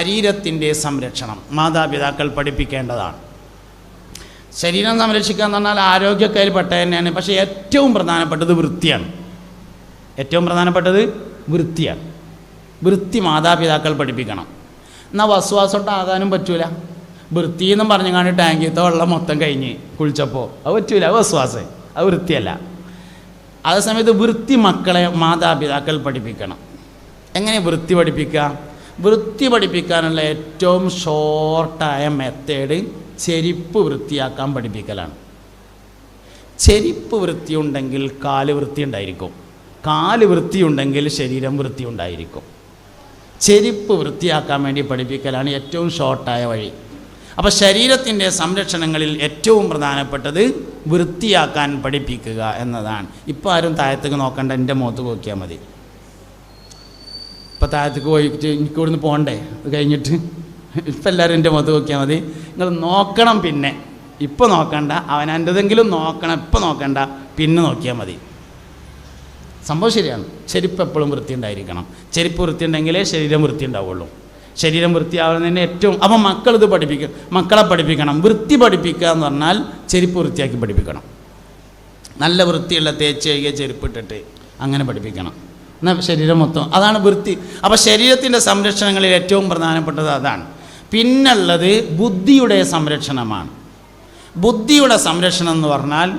ശരീരത്തിന്റെ സംരക്ഷണം മാതാപിതാക്കൾ പഠിപ്പിക്കേണ്ടതാണ്. ശരീരം സംരക്ഷിക്കുക എന്ന് പറഞ്ഞാൽ ആരോഗ്യക്കാരിൽ പെട്ട തന്നെയാണ്. പക്ഷേ ഏറ്റവും പ്രധാനപ്പെട്ടത് വൃത്തിയാണ്. ഏറ്റവും പ്രധാനപ്പെട്ടത് വൃത്തിയാണ്. വൃത്തി മാതാപിതാക്കൾ പഠിപ്പിക്കണം. എന്നാൽ വസ്വാസോട്ടാകാനും പറ്റൂല. വൃത്തി എന്നും പറഞ്ഞു കാണി ടാങ്കിത്തെ വെള്ളം മൊത്തം കഴിഞ്ഞ് കുളിച്ചപ്പോൾ അത് പറ്റൂല അത് വസ്വാസം. അത് വൃത്തിയല്ല. അതേസമയത്ത് വൃത്തി മക്കളെ മാതാപിതാക്കൾ പഠിപ്പിക്കണം. എങ്ങനെ വൃത്തി പഠിപ്പിക്കുക? വൃത്തി പഠിപ്പിക്കാനുള്ള ഏറ്റവും ഷോർട്ടായ മെത്തേഡ് ചെരിപ്പ് വൃത്തിയാക്കാൻ പഠിപ്പിക്കലാണ്. ചെരിപ്പ് വൃത്തിയുണ്ടെങ്കിൽ കാൽ വൃത്തി ഉണ്ടായിരിക്കും കാൽ വൃത്തിയുണ്ടെങ്കിൽ ശരീരം വൃത്തി ഉണ്ടായിരിക്കും ചെരിപ്പ് വൃത്തിയാക്കാൻ വേണ്ടി പഠിപ്പിക്കലാണ് ഏറ്റവും ഷോർട്ടായ വഴി. അപ്പോൾ ശരീരത്തിന്റെ സംരക്ഷണങ്ങളിൽ ഏറ്റവും പ്രധാനപ്പെട്ടത് വൃത്തിയാക്കാൻ പഠിപ്പിക്കുക എന്നതാണ്. ഇപ്പോൾ ആരും താഴത്തേക്ക് നോക്കണ്ട എന്റെ മുഖത്ത് നോക്കിയാൽ മതി. ഇപ്പോൾ താഴത്തേക്ക് പോയി എനിക്ക് ഇവിടുന്ന് പോകണ്ടേ അത് കഴിഞ്ഞിട്ട് ഇപ്പം എല്ലാവരും എന്റെ മുഖത്ത് നോക്കിയാൽ മതി. നിങ്ങൾ നോക്കണം പിന്നെ. ഇപ്പോൾ നോക്കണ്ട. അവനെന്തെങ്കിലും നോക്കണം. ഇപ്പം നോക്കണ്ട. പിന്നെ നോക്കിയാൽ മതി. സംഭവം ശരിയാണ്. ചെരുപ്പ് എപ്പോഴും വൃത്തി ഉണ്ടായിരിക്കണം ചെരുപ്പ് വൃത്തി ഉണ്ടെങ്കിലേ ശരീരം വൃത്തി ഉണ്ടാവുള്ളൂ ശരീരം വൃത്തിയാവുന്നതിന് ഏറ്റവും അപ്പം മക്കൾ ഇത് പഠിപ്പിക്കും മക്കളെ പഠിപ്പിക്കണം. വൃത്തി പഠിപ്പിക്കുക എന്ന് പറഞ്ഞാൽ ചെരുപ്പ് വൃത്തിയാക്കി പഠിപ്പിക്കണം. നല്ല വൃത്തിയുള്ള തേച്ച് കഴുകിയ ചെരുപ്പ് ഇട്ടിട്ട് അങ്ങനെ പഠിപ്പിക്കണം. എന്നാൽ ശരീരം മൊത്തം. അതാണ് വൃത്തി. അപ്പോൾ ശരീരത്തിന്റെ സംരക്ഷണങ്ങളിൽ ഏറ്റവും പ്രധാനപ്പെട്ടത് അതാണ്. പിന്നുള്ളത് ബുദ്ധിയുടെ സംരക്ഷണമാണ്. ബുദ്ധിയുടെ സംരക്ഷണം എന്ന് പറഞ്ഞാൽ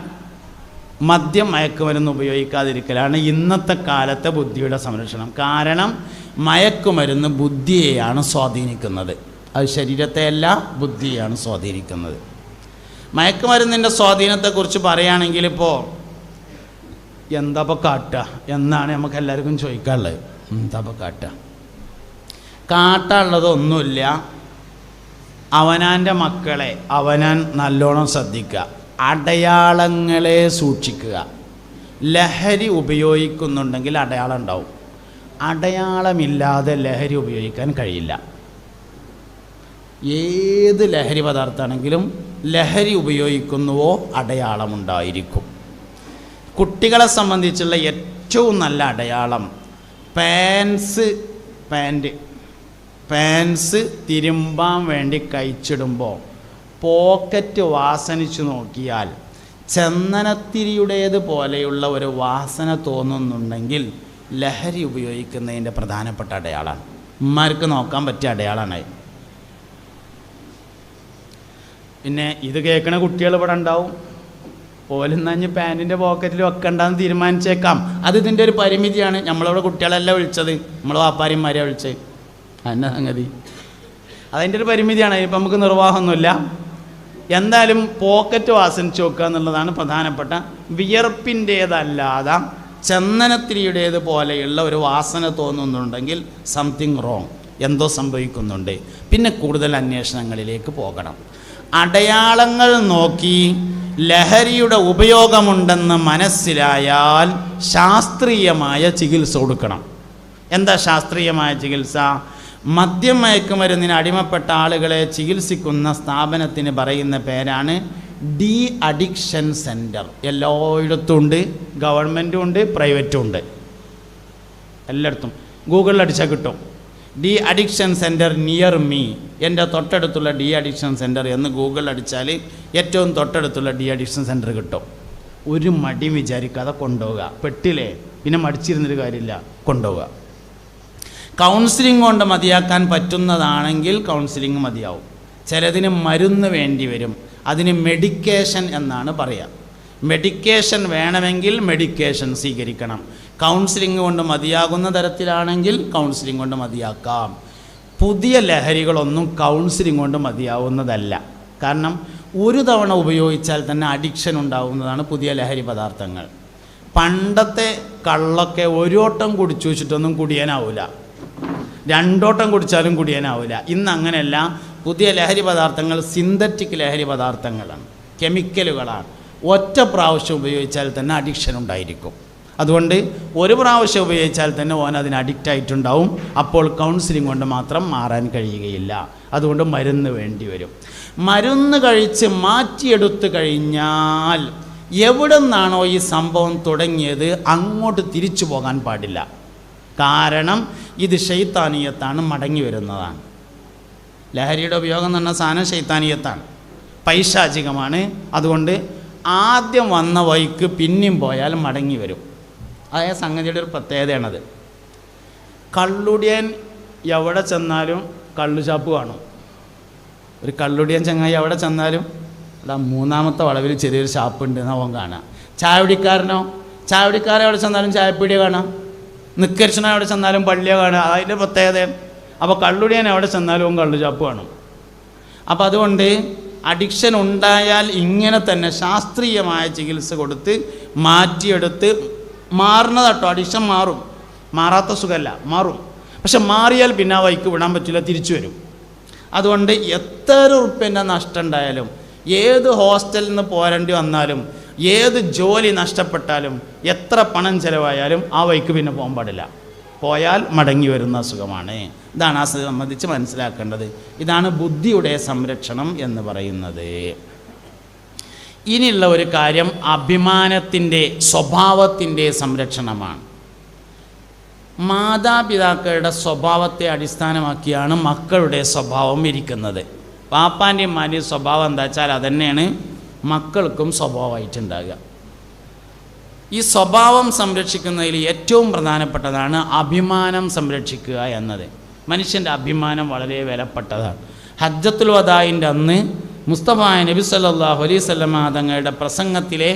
മദ്യം മയക്കുമരുന്ന് ഉപയോഗിക്കാതിരിക്കലാണ് ഇന്നത്തെ കാലത്തെ ബുദ്ധിയുടെ സംരക്ഷണം. കാരണം മയക്കുമരുന്ന് ബുദ്ധിയെയാണ് സ്വാധീനിക്കുന്നത്. അത് ശരീരത്തെയല്ല ബുദ്ധിയെയാണ് സ്വാധീനിക്കുന്നത്. മയക്കുമരുന്നിന്റെ സ്വാധീനത്തെക്കുറിച്ച് പറയുകയാണെങ്കിൽ ഇപ്പോൾ എന്താ കാട്ട കാട്ടുക? എന്നാണ് നമുക്ക് എല്ലാവർക്കും ചോദിക്കാനുള്ളത്. എന്താ ഇപ്പോൾ കാട്ടുക? കാട്ടാനുള്ളതൊന്നുമില്ല അവനാന്റെ മക്കളെ അവനാൻ നല്ലോണം ശ്രദ്ധിക്കുക. അടയാളങ്ങളെ സൂക്ഷിക്കുക. ലഹരി ഉപയോഗിക്കുന്നുണ്ടെങ്കിൽ അടയാളം ഉണ്ടാവും. അടയാളമില്ലാതെ ലഹരി ഉപയോഗിക്കാൻ കഴിയില്ല. ഏത് ലഹരി പദാർത്ഥമാണെങ്കിലും ലഹരി ഉപയോഗിക്കുന്നുവോ അടയാളമുണ്ടായിരിക്കും. കുട്ടികളെ സംബന്ധിച്ചുള്ള ഏറ്റവും നല്ല അടയാളം പാൻസ് പാന്റ്. പാൻസ് തിരുമ്പാൻ വേണ്ടി കഴിച്ചിടുമ്പോൾ പോക്കറ്റ് വാസനിച്ചു നോക്കിയാൽ ചന്ദനത്തിരിയുടേത് പോലെയുള്ള ഒരു വാസന തോന്നുന്നുണ്ടെങ്കിൽ ലഹരി ഉപയോഗിക്കുന്നതിന്റെ പ്രധാനപ്പെട്ട അടയാളമാണ് ഉമ്മാർക്ക് നോക്കാൻ പറ്റിയ അടയാളമാണ് പിന്നെ ഇത് കേൾക്കണ കുട്ടികൾ ഇവിടെ ഉണ്ടാവും. ഓലെന്നഞ്ഞ് പാന്റിന്റെ പോക്കറ്റിൽ വെക്കണ്ടെന്ന് തീരുമാനിച്ചേക്കാം. അത് ഇതിന്റെ ഒരു പരിമിതിയാണ്. നമ്മളവിടെ കുട്ടികളെല്ലാം വിളിച്ചത്. നമ്മൾ വാപ്പാരിമാരെ വിളിച്ചത്. അന്ന സംഗതി? അതിന്റെ ഒരു പരിമിതിയാണ്. ഇപ്പം നമുക്ക് നിർവാഹമൊന്നുമില്ല. എന്തായാലും പോക്കറ്റ് വാസനിച്ച് വെക്കുക എന്നുള്ളതാണ് പ്രധാനപ്പെട്ട വിയർപ്പിന്റേതല്ലാതെ ചന്ദനത്തിരിയുടേത് പോലെയുള്ള ഒരു വാസന തോന്നുന്നുണ്ടെങ്കിൽ സംതിങ് റോങ് എന്തോ സംഭവിക്കുന്നുണ്ട്. പിന്നെ കൂടുതൽ അന്വേഷണങ്ങളിലേക്ക് പോകണം. അടയാളങ്ങൾ നോക്കി ലഹരിയുടെ ഉപയോഗമുണ്ടെന്ന് മനസ്സിലായാൽ ശാസ്ത്രീയമായ ചികിത്സ കൊടുക്കണം. എന്താ ശാസ്ത്രീയമായ ചികിത്സ? മദ്യം മയക്കുമരുന്നിന് അടിമപ്പെട്ട ആളുകളെ ചികിത്സിക്കുന്ന സ്ഥാപനത്തിന് പറയുന്ന പേരാണ് ഡി അഡിക്ഷൻ സെന്റർ എല്ലായിടത്തും ഉണ്ട് ഗവൺമെന്റും ഉണ്ട് പ്രൈവറ്റും ഉണ്ട്. എല്ലായിടത്തും. ഗൂഗിളിൽ അടിച്ചാൽ കിട്ടും. De addiction centre near me എന്റെ തൊട്ടടുത്തുള്ള ഡി അഡിക്ഷൻ സെന്റർ എന്ന് ഗൂഗിൾ അടിച്ചാൽ ഏറ്റവും തൊട്ടടുത്തുള്ള ഡി അഡിക്ഷൻ സെന്റർ കിട്ടും. ഒരു മടിയും വിചാരിക്കാതെ കൊണ്ടുപോവുക. പെട്ടില്ലേ പിന്നെ മടിച്ചിരുന്നൊരു കാര്യമില്ല. കൊണ്ടുപോവുക. കൗൺസിലിംഗ് കൊണ്ട് മതിയാക്കാൻ പറ്റുന്നതാണെങ്കിൽ കൗൺസിലിംഗ് മതിയാവും. ചിലതിന് മരുന്ന് വേണ്ടി വരും. അതിന് മെഡിക്കേഷൻ എന്നാണ് പറയുക. മെഡിക്കേഷൻ വേണമെങ്കിൽ മെഡിക്കേഷൻ സ്വീകരിക്കണം. കൗൺസിലിംഗ് കൊണ്ട് മതിയാകുന്ന തരത്തിലാണെങ്കിൽ കൗൺസിലിംഗ് കൊണ്ട് മതിയാക്കാം. പുതിയ ലഹരികളൊന്നും കൗൺസിലിംഗ് കൊണ്ട് മതിയാവുന്നതല്ല. കാരണം ഒരു തവണ ഉപയോഗിച്ചാൽ തന്നെ അഡിക്ഷൻ ഉണ്ടാകുന്നതാണ് പുതിയ ലഹരി പദാർത്ഥങ്ങൾ. പണ്ടത്തെ കള്ളൊക്കെ ഒരു വട്ടം കുടിച്ചു വെച്ചിട്ടൊന്നും കുടിയാനാവില്ല രണ്ടോട്ടം കുടിച്ചാലും കുടിയാനാവില്ല ഇന്ന് അങ്ങനെയല്ല. പുതിയ ലഹരി പദാർത്ഥങ്ങൾ സിന്തറ്റിക് ലഹരി പദാർത്ഥങ്ങളാണ്. കെമിക്കലുകളാണ് ഒറ്റ പ്രാവശ്യം ഉപയോഗിച്ചാൽ തന്നെ അഡിക്ഷൻ ഉണ്ടായിരിക്കും. അതുകൊണ്ട് ഒരു പ്രാവശ്യം ഉപയോഗിച്ചാൽ തന്നെ ഓൻ അതിന് അഡിക്റ്റ് ആയിട്ടുണ്ടാവും. അപ്പോൾ കൗൺസിലിംഗ് കൊണ്ട് മാത്രം മാറാൻ കഴിയുകയില്ല. അതുകൊണ്ട് മരുന്ന് വേണ്ടി വരും. മരുന്ന് കഴിച്ച് മാറ്റിയെടുത്തു കഴിഞ്ഞാൽ എവിടെ നിന്നാണോ ഈ സംഭവം തുടങ്ങിയത് അങ്ങോട്ട് തിരിച്ചു പോകാൻ പാടില്ല. കാരണം ഇത് ഷെയ്ത്താനീയത്താണ് മടങ്ങി വരുന്നതാണ്. ലഹരിയുടെ ഉപയോഗം എന്ന് പറഞ്ഞ സാധനം ശൈത്താനീയത്താണ്. പൈശാചികമാണ്. അതുകൊണ്ട് ആദ്യം വന്ന വഴിക്ക് പിന്നെയും പോയാൽ മടങ്ങി വരും. അതായത് സംഗതിയുടെ ഒരു പ്രത്യേകതയാണത്. കള്ളുടിയൻ എവിടെ ചെന്നാലും കള്ളുചാപ്പ് കാണും. ഒരു കള്ളുടിയൻ ചങ്ങായി എവിടെ ചെന്നാലും അതാ മൂന്നാമത്തെ വളവിൽ ചെറിയൊരു ഷാപ്പ് ഉണ്ട് എന്ന് അവൻ കാണാം. ചായപിടിക്കാരനോ? ചായപിടിക്കാരൻ എവിടെ ചെന്നാലും ചായപ്പീടിയ കാണാം. നിക്കരിച്ചനോ എവിടെ ചെന്നാലും പള്ളിയെ കാണാം. അതിന്റെ പ്രത്യേകത. അപ്പോൾ കള്ളുടിയൻ എവിടെ ചെന്നാലും അവൻ കള്ളുചാപ്പ് കാണും. അപ്പോൾ അതുകൊണ്ട് അഡിക്ഷൻ ഉണ്ടായാൽ ഇങ്ങനെ തന്നെ ശാസ്ത്രീയമായ ചികിത്സ കൊടുത്ത് മാറ്റിയെടുത്ത് മാറുന്നതാട്ടോ. അഡിക്ഷൻ മാറും. മാറാത്ത സുഖമല്ല മാറും. പക്ഷെ മാറിയാൽ പിന്നെ ആ വൈക്ക് വിടാൻ പറ്റില്ല തിരിച്ചു വരും. അതുകൊണ്ട് എത്ര ഉറുപ്പ്യന്റെ നഷ്ടം ഉണ്ടായാലും ഏത് ഹോസ്റ്റലിൽ നിന്ന് പോരേണ്ടി വന്നാലും ഏത് ജോലി നഷ്ടപ്പെട്ടാലും എത്ര പണം ചിലവായാലും ആ വൈക്ക് പിന്നെ പോകാൻ പാടില്ല. പോയാൽ മടങ്ങി വരുന്ന അസുഖമാണ്. ഇതാണ് ആ സംബന്ധിച്ച് മനസ്സിലാക്കേണ്ടത്. ഇതാണ് ബുദ്ധിയുടെ സംരക്ഷണം എന്ന് പറയുന്നത്. ഇനിയുള്ള ഒരു കാര്യം അഭിമാനത്തിന്റെ സ്വഭാവത്തിന്റെ സംരക്ഷണമാണ്. മാതാപിതാക്കളുടെ സ്വഭാവത്തെ അടിസ്ഥാനമാക്കിയാണ് മക്കളുടെ സ്വഭാവം ഇരിക്കുന്നത്. പാപ്പാന്റെയും മാന്റെയും സ്വഭാവം എന്താ വെച്ചാൽ അതന്നെയാണ് മക്കൾക്കും സ്വഭാവമായിട്ടുണ്ടാകുക. ഈ സ്വഭാവം സംരക്ഷിക്കുന്നതിൽ ഏറ്റവും പ്രധാനപ്പെട്ടതാണ് അഭിമാനം സംരക്ഷിക്കുക എന്നത്. മനുഷ്യന്റെ അഭിമാനം വളരെ വിലപ്പെട്ടതാണ്. ഹജ്ജത്തുൽ വദായിന്റെ അന്ന് മുസ്തഫ നബി സല്ലല്ലാഹു അലൈഹി സ്വലമ തങ്ങളുടെ പ്രസംഗത്തിലെ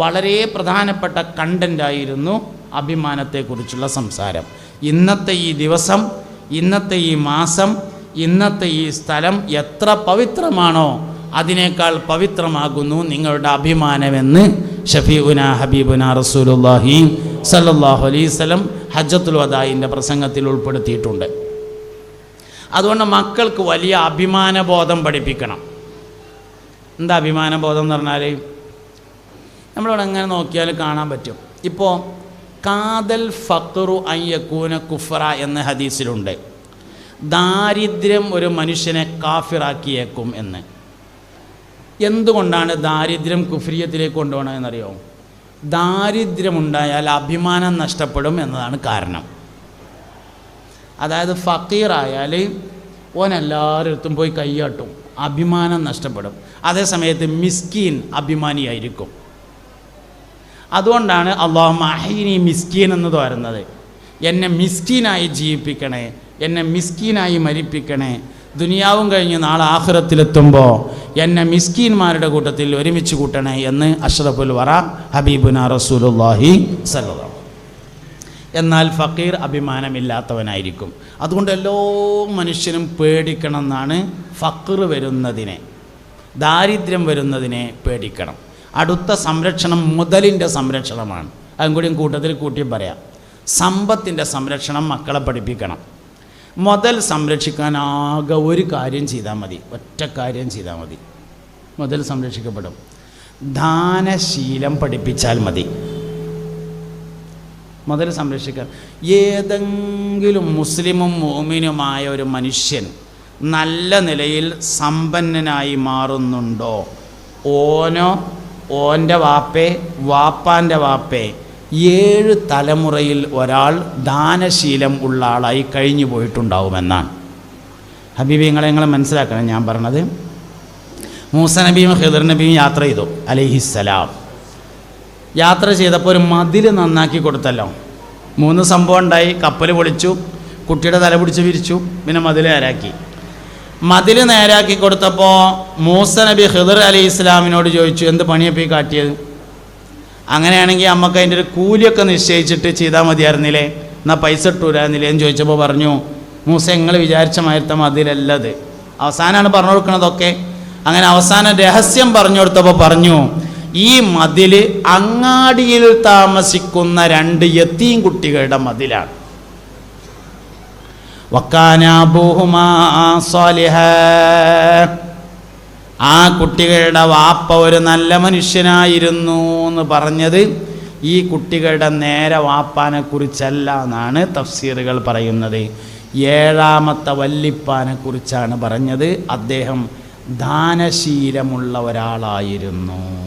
വളരെ പ്രധാനപ്പെട്ട കണ്ടന്റായിരുന്നു അഭിമാനത്തെക്കുറിച്ചുള്ള സംസാരം. ഇന്നത്തെ ഈ ദിവസം ഇന്നത്തെ ഈ മാസം ഇന്നത്തെ ഈ സ്ഥലം എത്ര പവിത്രമാണോ അതിനേക്കാൾ പവിത്രമാകുന്നു നിങ്ങളുടെ അഭിമാനമെന്ന് ഷഫീഉന ഹബീബുന റസൂലുല്ലാഹി സല്ലല്ലാഹു അലൈഹി വസല്ലം ഹജ്ജത്തുൽ വദായിന്റെ പ്രസംഗത്തിൽ ഉൾപ്പെടുത്തിയിട്ടുണ്ട്. അതുകൊണ്ട് മക്കൾക്ക് വലിയ അഭിമാനബോധം പഠിപ്പിക്കണം. എന്താ അഭിമാനബോധം എന്ന് പറഞ്ഞാൽ നമ്മളിവിടെ എങ്ങനെ നോക്കിയാൽ കാണാൻ പറ്റും. ഇപ്പോൾ കാതൽ ഫക്റു അയ്യക്കൂന കുഫറ എന്ന ഹദീസിലുണ്ട്. ദാരിദ്ര്യം ഒരു മനുഷ്യനെ കാഫിറാക്കിയേക്കും എന്ന്. എന്തുകൊണ്ടാണ് ദാരിദ്ര്യം കുഫ്രിയത്തിലേക്ക് കൊണ്ടുപോകണമെന്നറിയോ? ദാരിദ്ര്യമുണ്ടായാൽ അഭിമാനം നഷ്ടപ്പെടും എന്നതാണ് കാരണം. അതായത് ഫക്കീറായാൽ ഓൻ എല്ലാവരുടെ അടുത്തും പോയി കൈയാട്ടും അഭിമാനം നഷ്ടപ്പെടും. അതേസമയത്ത് മിസ്കീൻ അഭിമാനിയായിരിക്കും. അതുകൊണ്ടാണ് അള്ളാഹു മഹീനി മിസ്കീൻ എന്ന് തോരുന്നത് എന്നെ മിസ്കീനായി ജീവിപ്പിക്കണേ എന്നെ മിസ്കീനായി മരിപ്പിക്കണേ ദുനിയാവും കഴിഞ്ഞ് നാളെ ആഹ്റത്തിലെത്തുമ്പോൾ എന്നെ മിസ്കീന്മാരുടെ കൂട്ടത്തിൽ ഒരുമിച്ച് കൂട്ടണേ എന്ന് അഷ്റഫുൽ വറ ഹബീബുന റസൂലുല്ലാഹി സല്ലല്ലാഹു എന്നാൽ ഫക്കീർ അഭിമാനമില്ലാത്തവനായിരിക്കും. അതുകൊണ്ട് എല്ലാ മനുഷ്യനും പേടിക്കണം എന്നാണ് ഫക്കർ വരുന്നതിനെ ദാരിദ്ര്യം വരുന്നതിനെ പേടിക്കണം. അടുത്ത സംരക്ഷണം മുതലിന്റെ സംരക്ഷണമാണ്. അതും കൂടിയും കൂട്ടത്തിൽ കൂട്ടി പറയാം. സമ്പത്തിന്റെ സംരക്ഷണം മക്കളെ പഠിപ്പിക്കണം. മുതൽ സംരക്ഷിക്കാൻ ആകെ ഒരു കാര്യം ചെയ്താൽ മതി. ഒറ്റ കാര്യം ചെയ്താൽ മതി. മുതൽ സംരക്ഷിക്കപ്പെടും. ദാനശീലം പഠിപ്പിച്ചാൽ മതി. മുതൽ സംരക്ഷിക്കാൻ ഏതെങ്കിലും മുസ്ലിമും മോമിനുമായ ഒരു മനുഷ്യൻ നല്ല നിലയിൽ സമ്പന്നനായി മാറുന്നുണ്ടോ? ഓനോ ഓന്റെ വാപ്പേ വാപ്പാന്റെ വാപ്പേ ഏഴ് തലമുറയിൽ ഒരാൾ ദാനശീലം ഉള്ള ആളായി കഴിഞ്ഞു പോയിട്ടുണ്ടാവുമെന്നാണ്. ഹബീബി നിങ്ങളെ നിങ്ങൾ മനസ്സിലാക്കണം ഞാൻ പറഞ്ഞത്. മൂസ നബിയും ഹിദർ നബിയും യാത്ര ചെയ്തു അലഹിസ്സലാം. യാത്ര ചെയ്തപ്പോൾ ഒരു മതിൽ നന്നാക്കി കൊടുത്തല്ലോ. മൂന്ന് സംഭവം ഉണ്ടായി. കപ്പൽ പൊളിച്ചു. കുട്ടിയുടെ തല പിടിച്ച് വിരിച്ചു. പിന്നെ മതിൽ നേരാക്കി. മതിൽ നേരാക്കി കൊടുത്തപ്പോൾ മൂസ നബി ഹിദർ അലി ഇസ്ലാമിനോട് ചോദിച്ചു എന്ത് പണിയപ്പോൾ ഈ കാട്ടിയത്? അങ്ങനെയാണെങ്കിൽ അമ്മയ്ക്ക് അതിന്റെ ഒരു കൂലിയൊക്കെ നിശ്ചയിച്ചിട്ട് ചെയ്താൽ മതിയായിരുന്നില്ലേ? എന്നാൽ പൈസ ഇട്ടൂരായിരുന്നില്ലേ? എന്ന് ചോദിച്ചപ്പോൾ പറഞ്ഞു മൂസ ഞങ്ങൾ വിചാരിച്ച മാതിരത്തെ മതിലല്ലത്. അവസാനമാണ് പറഞ്ഞു കൊടുക്കണതൊക്കെ. അങ്ങനെ അവസാനം രഹസ്യം പറഞ്ഞു കൊടുത്തപ്പോൾ പറഞ്ഞു ഈ മതിൽ അങ്ങാടിയിൽ താമസിക്കുന്ന രണ്ട് യത്തീം കുട്ടികളുടെ മതിലാണ്. ആ കുട്ടികളുടെ വാപ്പ ഒരു നല്ല മനുഷ്യനായിരുന്നു എന്ന് പറഞ്ഞത് ഈ കുട്ടികളുടെ നേരെ വാപ്പാനെ കുറിച്ചല്ല എന്നാണ് തഫ്സീറുകൾ പറയുന്നത്. ഏഴാമത്തെ വല്ലിപ്പാനെ കുറിച്ചാണ് പറഞ്ഞത്. അദ്ദേഹം ദാനശീലമുള്ള ഒരാളായിരുന്നു.